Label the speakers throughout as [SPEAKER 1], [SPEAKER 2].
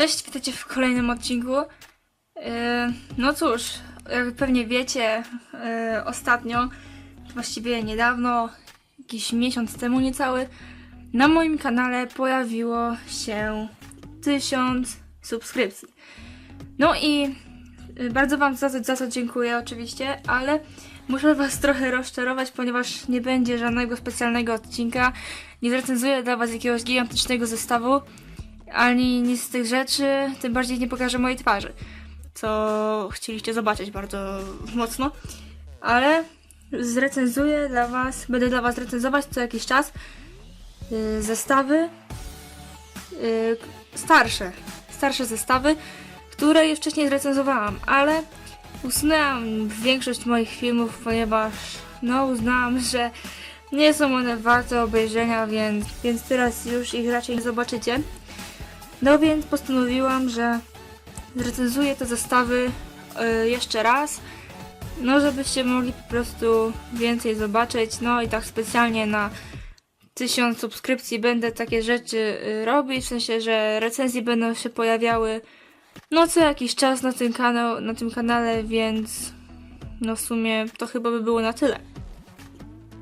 [SPEAKER 1] Cześć, witajcie w kolejnym odcinku. Yy, No cóż, jak pewnie wiecie, yy, ostatnio, właściwie niedawno, jakiś miesiąc temu niecały, na moim kanale pojawiło się 1000 subskrypcji. No i yy, bardzo Wam za to, za to dziękuję oczywiście, ale muszę Was trochę rozczarować, ponieważ nie będzie żadnego specjalnego odcinka. Nie zrecenzuję dla Was jakiegoś gigantycznego zestawu ani nic z tych rzeczy, tym bardziej nie pokażę mojej twarzy, co chcieliście zobaczyć bardzo mocno, ale zrecenzuję dla Was, będę dla Was recenzować co jakiś czas yy, zestawy yy, starsze, starsze zestawy, które już wcześniej zrecenzowałam, ale usunęłam większość moich filmów, ponieważ no uznałam, że nie są one warte obejrzenia, więc, więc teraz już ich raczej nie zobaczycie. No więc postanowiłam, że zrecenzuję te zestawy y, jeszcze raz. No, żebyście mogli po prostu więcej zobaczyć. No i tak specjalnie na 1000 subskrypcji będę takie rzeczy y, robić. W sensie, że recenzje będą się pojawiały no co jakiś czas na tym, kanał, na tym kanale, więc no w sumie to chyba by było na tyle.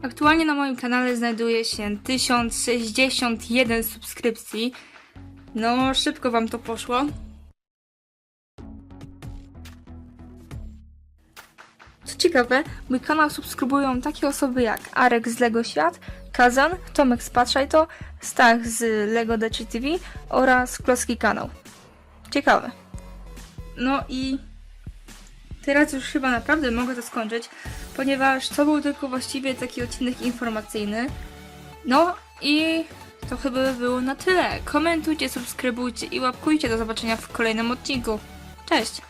[SPEAKER 1] Aktualnie na moim kanale znajduje się 1061 subskrypcji. No, szybko wam to poszło. Co ciekawe, mój kanał subskrybują takie osoby jak Arek z Lego Świat, Kazan, Tomek z Patrzaj to, Stach z Lego DC TV oraz Klocki Kanał. Ciekawe. No i teraz już chyba naprawdę mogę to skończyć, ponieważ to był tylko właściwie taki odcinek informacyjny. No i to chyba by było na tyle. Komentujcie, subskrybujcie i łapkujcie. Do zobaczenia w kolejnym odcinku. Cześć!